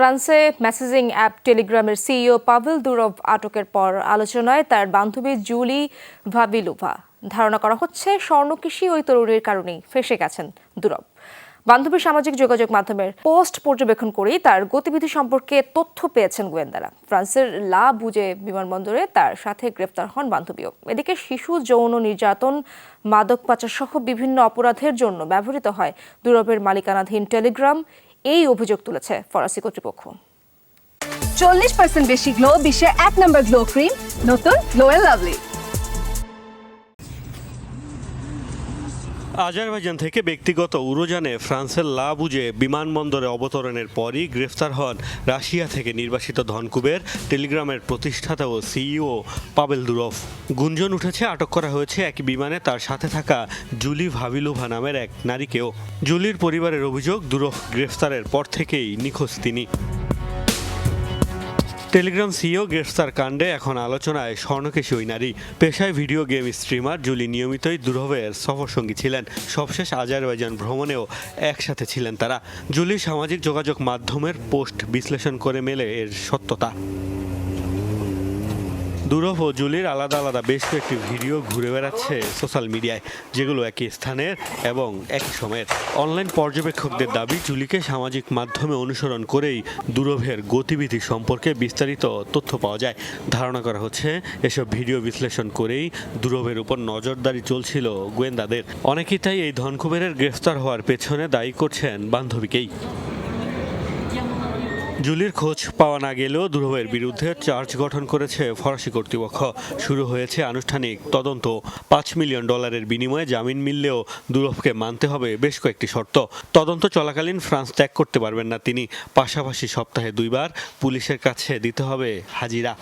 ফ্রান্সে messaging app টেলিগ্রামের CEO Pavel Durov আটকের পর আলোচনায় তার বান্ধবী জুলি ভাবিলুভা। ধারণা করা হচ্ছে স্বর্ণকৃষি ওই তরুণীর কারণেই ফেসে গেছেন দুরভ বান্ধবীর সামাজিক যোগাযোগ মাধ্যমের পোস্ট পর্যবেক্ষণ করেই তার গতিবিধি সম্পর্কে তথ্য পেয়েছেন গোয়েন্দারা। ফ্রান্সের লা বুজে বিমানবন্দরে তার সাথে গ্রেফতার হন বান্ধবীও। এদিকে শিশু, যৌন নির্যাতন, মাদক পাচার সহ বিভিন্ন অপরাধের জন্য ব্যবহৃত হয় দুরবের মালিকানাধীন টেলিগ্রাম এই অভিযোগ তুলেছে ফরাসি কর্তৃপক্ষ। চল্লিশ পার্সেন্ট বেশি গ্লো বিশ্বে এক নম্বর গ্লো ক্রিম নতুন গ্লো লাভলি আজারবাইজান থেকে ব্যক্তিগত উড়োজানে ফ্রান্সের লা বুজে বিমানবন্দরে অবতরণের পরই গ্রেফতার হন রাশিয়া থেকে নির্বাসিত ধনকুবের, টেলিগ্রামের প্রতিষ্ঠাতা ও সিইও পাবেল দুরফ। গুঞ্জন উঠেছে, আটক করা হয়েছে এক বিমানে তার সাথে থাকা জুলি ভাবিলুভা নামের এক নারীকেও। জুলির পরিবারের অভিযোগ, দুরফ গ্রেফতারের পর থেকেই নিখোঁজ তিনি। টেলিগ্রাম সিও গ্রেফতার কাণ্ডে এখন আলোচনায় স্বর্ণকেশী ওই নারী। পেশায় ভিডিও গেম স্ট্রিমার জুলি নিয়মিতই দুরভের সফরসঙ্গী ছিলেন। সবশেষ আজারবাইজান ভ্রমণেও একসাথে ছিলেন তারা। জুলি সামাজিক যোগাযোগ মাধ্যমের পোস্ট বিশ্লেষণ করে মেলে এর সত্যতা। দুরভ ও জুলির আলাদা আলাদা বেশ কয়েকটি ভিডিও ঘুরে বেড়াচ্ছে সোশ্যাল মিডিয়ায়, যেগুলো একই স্থানের এবং একই সময়ের। অনলাইন পর্যবেক্ষকদের দাবি, জুলিকে সামাজিক মাধ্যমে অনুসরণ করেই দুরভের গতিবিধি সম্পর্কে বিস্তারিত তথ্য পাওয়া যায়। ধারণা করা হচ্ছে, এসব ভিডিও বিশ্লেষণ করেই দুরভের উপর নজরদারি চলছিল গোয়েন্দাদের। অনেকেই তাই এই ধনকুবেরের গ্রেফতার হওয়ার পেছনে দায়ী করছেন বান্ধবীকেই। জুলির খোঁজ পাওয়া না গেলেও দুরহের বিরুদ্ধে চার্জ গঠন করেছে ফরাসি কর্তৃপক্ষ। শুরু হয়েছে আনুষ্ঠানিক তদন্ত। পাঁচ মিলিয়ন ডলারের বিনিময়ে জামিন মিললেও দুরভকে মানতে হবে বেশ কয়েকটি শর্ত। তদন্ত চলাকালীন ফ্রান্স ত্যাগ করতে পারবেন না তিনি। পাশাপাশি সপ্তাহে দুইবার পুলিশের কাছে দিতে হবে হাজিরা।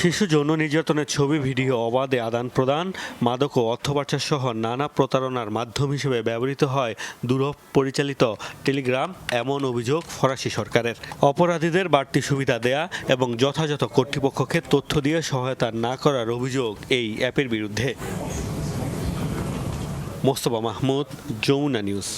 শিশু যৌন নির্যাতনের ছবি, ভিডিও, অবাধে আদান প্রদান, মাদক ও অর্থ পাচার সহ নানা প্রতারণার মাধ্যম হিসেবে ব্যবহৃত হয় দুরভ পরিচালিত টেলিগ্রাম, এমন অভিযোগ ফরাসি সরকারের। অপরাধীদের বাড়তি সুবিধা দেয়া এবং যথাযথ কর্তৃপক্ষকে তথ্য দিয়ে সহায়তা না করার অভিযোগ এই অ্যাপের বিরুদ্ধে। মোস্তফা মাহমুদ, যমুনা নিউজ।